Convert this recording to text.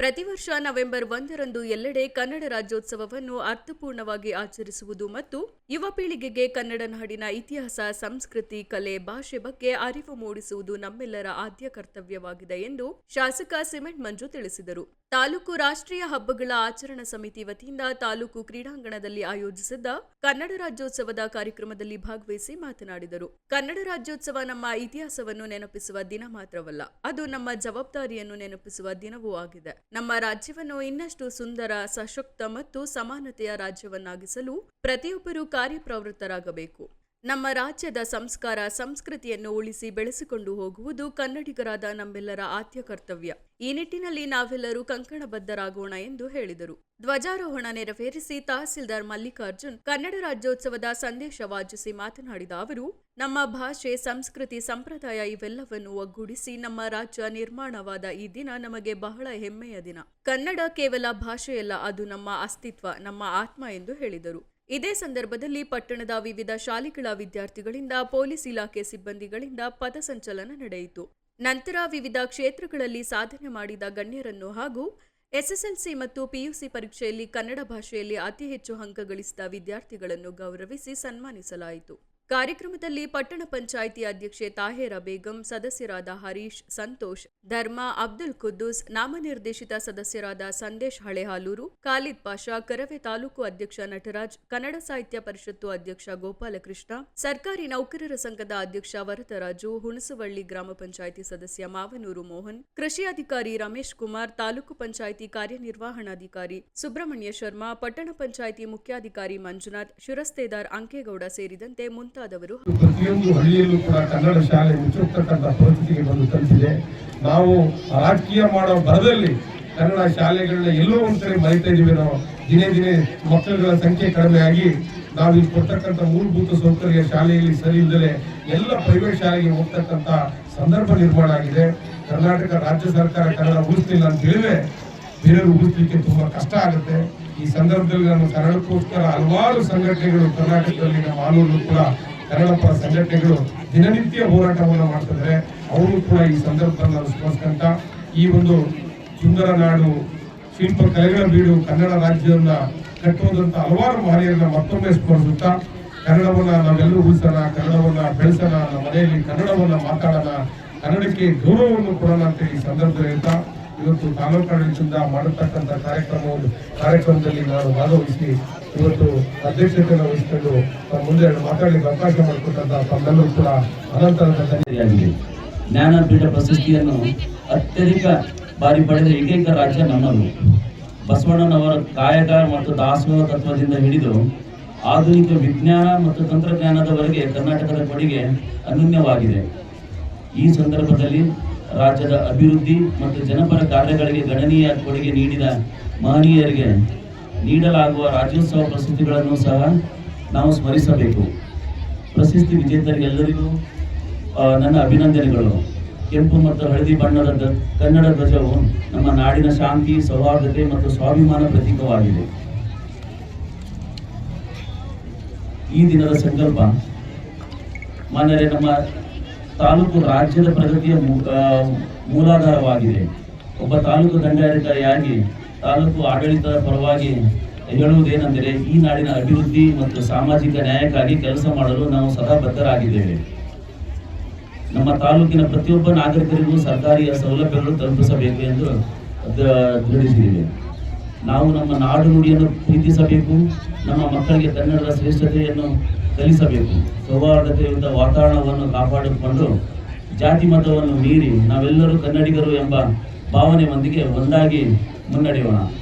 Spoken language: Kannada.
ಪ್ರತಿ ವರ್ಷ ನವೆಂಬರ್ ಒಂದರಂದು ಎಲ್ಲೆಡೆ ಕನ್ನಡ ರಾಜ್ಯೋತ್ಸವವನ್ನು ಅರ್ಥಪೂರ್ಣವಾಗಿ ಆಚರಿಸುವುದು ಮತ್ತು ಯುವ ಪೀಳಿಗೆಗೆ ಕನ್ನಡ ನಾಡಿನ ಇತಿಹಾಸ, ಸಂಸ್ಕೃತಿ, ಕಲೆ, ಭಾಷೆ ಬಗ್ಗೆ ಅರಿವು ಮೂಡಿಸುವುದು ನಮ್ಮೆಲ್ಲರ ಆದ್ಯ ಕರ್ತವ್ಯವಾಗಿದೆ ಎಂದು ಶಾಸಕ ಸಿಮೆಂಟ್ ಮಂಜು ತಿಳಿಸಿದರು. ತಾಲೂಕು ರಾಷ್ಟ್ರೀಯ ಹಬ್ಬಗಳ ಆಚರಣಾ ಸಮಿತಿ ವತಿಯಿಂದ ತಾಲೂಕು ಕ್ರೀಡಾಂಗಣದಲ್ಲಿ ಆಯೋಜಿಸಿದ್ದ ಕನ್ನಡ ರಾಜ್ಯೋತ್ಸವದ ಕಾರ್ಯಕ್ರಮದಲ್ಲಿ ಭಾಗವಹಿಸಿ ಮಾತನಾಡಿದರು. ಕನ್ನಡ ರಾಜ್ಯೋತ್ಸವ ನಮ್ಮ ಇತಿಹಾಸವನ್ನು ನೆನಪಿಸುವ ದಿನ ಮಾತ್ರವಲ್ಲ, ಅದು ನಮ್ಮ ಜವಾಬ್ದಾರಿಯನ್ನು ನೆನಪಿಸುವ ದಿನವೂ ಆಗಿದೆ. ನಮ್ಮ ರಾಜ್ಯವನ್ನು ಇನ್ನಷ್ಟು ಸುಂದರ, ಸಶಕ್ತ ಮತ್ತು ಸಮಾನತೆಯ ರಾಜ್ಯವನ್ನಾಗಿಸಲು ಪ್ರತಿಯೊಬ್ಬರೂ ಕಾರ್ಯಪ್ರವೃತ್ತರಾಗಬೇಕು. ನಮ್ಮ ರಾಜ್ಯದ ಸಂಸ್ಕಾರ, ಸಂಸ್ಕೃತಿಯನ್ನು ಉಳಿಸಿ ಬೆಳೆಸಿಕೊಂಡು ಹೋಗುವುದು ಕನ್ನಡಿಗರಾದ ನಮ್ಮೆಲ್ಲರ ಆದ್ಯ ಕರ್ತವ್ಯ. ಈ ನಿಟ್ಟಿನಲ್ಲಿ ನಾವೆಲ್ಲರೂ ಕಂಕಣಬದ್ಧರಾಗೋಣ ಎಂದು ಹೇಳಿದರು. ಧ್ವಜಾರೋಹಣ ನೆರವೇರಿಸಿ ತಹಸೀಲ್ದಾರ್ ಮಲ್ಲಿಕಾರ್ಜುನ್ ಕನ್ನಡ ರಾಜ್ಯೋತ್ಸವದ ಸಂದೇಶ ವಾಚಿಸಿ ಮಾತನಾಡಿದ ಅವರು, ನಮ್ಮ ಭಾಷೆ, ಸಂಸ್ಕೃತಿ, ಸಂಪ್ರದಾಯ ಇವೆಲ್ಲವನ್ನು ಒಗ್ಗೂಡಿಸಿ ನಮ್ಮ ರಾಜ್ಯ ನಿರ್ಮಾಣವಾದ ಈ ದಿನ ನಮಗೆ ಬಹಳ ಹೆಮ್ಮೆಯ ದಿನ. ಕನ್ನಡ ಕೇವಲ ಭಾಷೆಯಲ್ಲ, ಅದು ನಮ್ಮ ಅಸ್ತಿತ್ವ, ನಮ್ಮ ಆತ್ಮ ಎಂದು ಹೇಳಿದರು. ಇದೇ ಸಂದರ್ಭದಲ್ಲಿ ಪಟ್ಟಣದ ವಿವಿಧ ಶಾಲೆಗಳ ವಿದ್ಯಾರ್ಥಿಗಳಿಂದ ಪೊಲೀಸ್ ಇಲಾಖೆ ಸಿಬ್ಬಂದಿಗಳಿಂದ ಪಥಸಂಚಲನ ನಡೆಯಿತು. ನಂತರ ವಿವಿಧ ಕ್ಷೇತ್ರಗಳಲ್ಲಿ ಸಾಧನೆ ಮಾಡಿದ ಗಣ್ಯರನ್ನು ಹಾಗೂ ಎಸ್ಎಸ್ಎಲ್ಸಿ ಮತ್ತು ಪಿಯುಸಿ ಪರೀಕ್ಷೆಯಲ್ಲಿ ಕನ್ನಡ ಭಾಷೆಯಲ್ಲಿ ಅತಿ ಹೆಚ್ಚು ಅಂಕ ಗಳಿಸಿದ ವಿದ್ಯಾರ್ಥಿಗಳನ್ನು ಗೌರವಿಸಿ ಸನ್ಮಾನಿಸಲಾಯಿತು. ಕಾರ್ಯಕ್ರಮದಲ್ಲಿ ಪಟ್ಟಣ ಪಂಚಾಯಿತಿ ಅಧ್ಯಕ್ಷೆ ತಾಹೇರಾ ಬೇಗಂ, ಸದಸ್ಯರಾದ ಹರೀಶ್, ಸಂತೋಷ್, ಧರ್ಮ, ಅಬ್ದುಲ್ ಖುದ್ದೂಸ್ ನಾಮನಿರ್ದೇಶಿತ ಸದಸ್ಯರಾದ ಸಂದೇಶ್ ಹಳೆಹಾಲೂರು, ಖಾಲಿದ್ ಪಾಷಾ, ಕರವೆ ತಾಲೂಕು ಅಧ್ಯಕ್ಷ ನಟರಾಜ್, ಕನ್ನಡ ಸಾಹಿತ್ಯ ಪರಿಷತ್ತು ಅಧ್ಯಕ್ಷ ಗೋಪಾಲಕೃಷ್ಣ, ಸರ್ಕಾರಿ ನೌಕರರ ಸಂಘದ ಅಧ್ಯಕ್ಷ ವರತರಾಜು ಹುಣಸವಳ್ಳಿ ಗ್ರಾಮ ಪಂಚಾಯಿತಿ ಸದಸ್ಯ ಮಾವನೂರು ಮೋಹನ್, ಕೃಷಿ ಅಧಿಕಾರಿ ರಮೇಶ್ ಕುಮಾರ್, ತಾಲೂಕು ಪಂಚಾಯಿತಿ ಕಾರ್ಯನಿರ್ವಹಣಾಧಿಕಾರಿ ಸುಬ್ರಹ್ಮಣ್ಯ ಶರ್ಮಾ, ಪಟ್ಟಣ ಪಂಚಾಯಿತಿ ಮುಖ್ಯಾಧಿಕಾರಿ ಮಂಜುನಾಥ್, ಶಿರಸ್ತೇದಾರ್ ಅಂಕೇಗೌಡ ಸೇರಿದಂತೆ ಮುಂತಾದವರು ಪ್ರತಿಯೊಂದು ಹಳ್ಳಿಯಲ್ಲೂ ಕೂಡ ಕನ್ನಡ ಶಾಲೆ ಮುಚ್ಚೋಗ್ತಕ್ಕಂಥ ಪರಿಸ್ಥಿತಿಗೆ ಬಂದು ತಲುಪಿದೆ ನಾವು ರಾಜಕೀಯ ಮಾಡೋ ಭರದಲ್ಲಿ ಕನ್ನಡ ಶಾಲೆಗಳನ್ನ ಎಲ್ಲೋ ಒಂದ್ಸರಿ ಮರಿತಾ ಇದೀವಿ ನಾವು ದಿನೇ ದಿನೇ ಮಕ್ಕಳುಗಳ ಸಂಖ್ಯೆ ಕಡಿಮೆ ಆಗಿ ನಾವು ಇಲ್ಲಿ ಕೊಡ್ತಕ್ಕಂಥ ಮೂಲಭೂತ ಸೌಕರ್ಯ ಶಾಲೆಯಲ್ಲಿ ಸರಿ ಇಲ್ಲದೆ ಎಲ್ಲ ಪ್ರೈವೇಟ್ ಶಾಲೆಗೆ ಹೋಗ್ತಕ್ಕಂಥ ಸಂದರ್ಭ ನಿರ್ಮಾಣ ಆಗಿದೆ. ಕರ್ನಾಟಕ ರಾಜ್ಯ ಸರ್ಕಾರ ಕನ್ನಡ ಉಳಿಸ್ಲಿಲ್ಲ ಅಂತ ಹೇಳಿದ್ರೆ ಬೇರೆಯವರು ಉಳಿಸ್ಲಿಕ್ಕೆ ತುಂಬಾ ಕಷ್ಟ ಆಗುತ್ತೆ. ಈ ಸಂದರ್ಭದಲ್ಲಿ ನಾನು ಕನ್ನಡಕ್ಕೋಸ್ಕರ ಹಲವಾರು ಸಂಘಟನೆಗಳು ಕರ್ನಾಟಕದಲ್ಲಿ ನಮ್ಮ ಆಲೂರು ಕೂಡ ಕನ್ನಡ ಪರ ಸಂಘಟನೆಗಳು ದಿನನಿತ್ಯ ಹೋರಾಟವನ್ನು ಮಾಡ್ತಿದ್ದಾರೆ. ಅವರು ಕೂಡ ಈ ಸಂದರ್ಭದಲ್ಲಿ ನಾವು ಸ್ಮರಿಸ್ಕೊಂತ ಈ ಒಂದು ಸುಂದರ ನಾಡು, ಶಿಲ್ಪ ಕಲೆಗಳ ಬೀಡು ಕನ್ನಡ ರಾಜ್ಯವನ್ನು ಕಟ್ಟುವುದಂತ ಹಲವಾರು ಮಹನೀಯರನ್ನ ಮತ್ತೊಮ್ಮೆ ಸ್ಮರಿಸುತ್ತಾ, ಕನ್ನಡವನ್ನ ನಾವೆಲ್ಲರೂ ಉಳಿಸೋಣ, ಕನ್ನಡವನ್ನ ಬೆಳೆಸೋಣ, ನಮ್ಮ ಮನೆಯಲ್ಲಿ ಕನ್ನಡವನ್ನ ಮಾತಾಡೋಣ, ಕನ್ನಡಕ್ಕೆ ಗೌರವವನ್ನು ಕೊಡೋಣ ಅಂತ ಈ ಸಂದರ್ಭದಲ್ಲಿ ಇವತ್ತು ತಾಲೂಕಾಡಳಿತದಿಂದ ಮಾಡತಕ್ಕಂಥ ಕಾರ್ಯಕ್ರಮವನ್ನು, ಕಾರ್ಯಕ್ರಮದಲ್ಲಿ ನಾನು ಭಾಗವಹಿಸಿ ಇವತ್ತು ಅಧ್ಯಕ್ಷತೆಯನ್ನು ವಹಿಸಿಕೊಂಡು ಮುಂದೆ ಮಾತಾಡಲಿಕ್ಕೆ ಅವಕಾಶ ಮಾಡಿಕೊಟ್ಟಂತ ತಮ್ಮೆಲ್ಲರೂ ಕೂಡ ಅನಂತರದ ಧನ್ಯವಾದ ಆಗಿದೆ ಜ್ಞಾನಪೀಠ ಪ್ರಶಸ್ತಿಯನ್ನು ಅತ್ಯಧಿಕ ಬಾರಿ ಪಡೆದ ಏಕೈಕ ರಾಜ್ಯ ನಮ್ಮದು. ಬಸವಣ್ಣನವರ ಕಾಯಕ ಮತ್ತು ದಾಸೋಹ ತತ್ವದಿಂದ ಹಿಡಿದು ಆಧುನಿಕ ವಿಜ್ಞಾನ ಮತ್ತು ತಂತ್ರಜ್ಞಾನದವರೆಗೆ ಕರ್ನಾಟಕದ ಕೊಡುಗೆ ಅನನ್ಯವಾಗಿದೆ. ಈ ಸಂದರ್ಭದಲ್ಲಿ ರಾಜ್ಯದ ಅಭಿವೃದ್ಧಿ ಮತ್ತು ಜನಪರ ಕಾರ್ಯಗಳಿಗೆ ಗಣನೀಯ ಕೊಡುಗೆ ನೀಡಿದ ಮಹನೀಯರಿಗೆ ನೀಡಲಾಗುವ ರಾಜ್ಯೋತ್ಸವ ಪ್ರಶಸ್ತಿಗಳನ್ನು ಸಹ ನಾವು ಸ್ಮರಿಸಬೇಕು. ಪ್ರಶಸ್ತಿ ವಿಜೇತರಿಗೆಲ್ಲರಿಗೂ ನನ್ನ ಅಭಿನಂದನೆಗಳು. ಕೆಂಪು ಮತ್ತು ಹಳದಿ ಬಣ್ಣದ ಕನ್ನಡ ಧ್ವಜವು ನಮ್ಮ ನಾಡಿನ ಶಾಂತಿ, ಸೌಹಾರ್ದತೆ ಮತ್ತು ಸ್ವಾಭಿಮಾನ ಪ್ರತೀಕವಾಗಿದೆ. ಈ ದಿನದ ಸಂಕಲ್ಪ ಮಾನ್ಯರೇ, ನಮ್ಮ ತಾಲೂಕು ರಾಜ್ಯದ ಪ್ರಗತಿಯ ಮೂಲಾಧಾರವಾಗಿದೆ. ಒಬ್ಬ ತಾಲೂಕು ದಂಡಾಧಿಕಾರಿಯಾಗಿ ತಾಲೂಕು ಆಡಳಿತದ ಪರವಾಗಿ ಹೇಳುವುದೇನೆಂದರೆ, ಈ ನಾಡಿನ ಅಭಿವೃದ್ಧಿ ಮತ್ತು ಸಾಮಾಜಿಕ ನ್ಯಾಯಕ್ಕಾಗಿ ಕೆಲಸ ಮಾಡಲು ನಾವು ಸದಾ ಬದ್ಧರಾಗಿದ್ದೇವೆ. ನಮ್ಮ ತಾಲೂಕಿನ ಪ್ರತಿಯೊಬ್ಬ ನಾಗರಿಕರಿಗೂ ಸರ್ಕಾರಿಯ ಸೌಲಭ್ಯಗಳು ತಲುಪಿಸಬೇಕು ಎಂದು ದೃಢಿಸಿದ್ದೇವೆ ನಾವು ನಮ್ಮ ನಾಡು ನುಡಿಯನ್ನು ಪ್ರೀತಿಸಬೇಕು, ನಮ್ಮ ಮಕ್ಕಳಿಗೆ ಕನ್ನಡದ ಶ್ರೇಷ್ಠತೆಯನ್ನು ಕಲಿಸಬೇಕು ಸೌಹಾರ್ದತೆಯುತ ವಾತಾವರಣವನ್ನು ಕಾಪಾಡಿಕೊಂಡು ಜಾತಿ ಮತವನ್ನು ಮೀರಿ ನಾವೆಲ್ಲರೂ ಕನ್ನಡಿಗರು ಎಂಬ ಭಾವನೆಯೊಂದಿಗೆ ಒಂದಾಗಿ ಮುನ್ನಡೆಯೋಣ.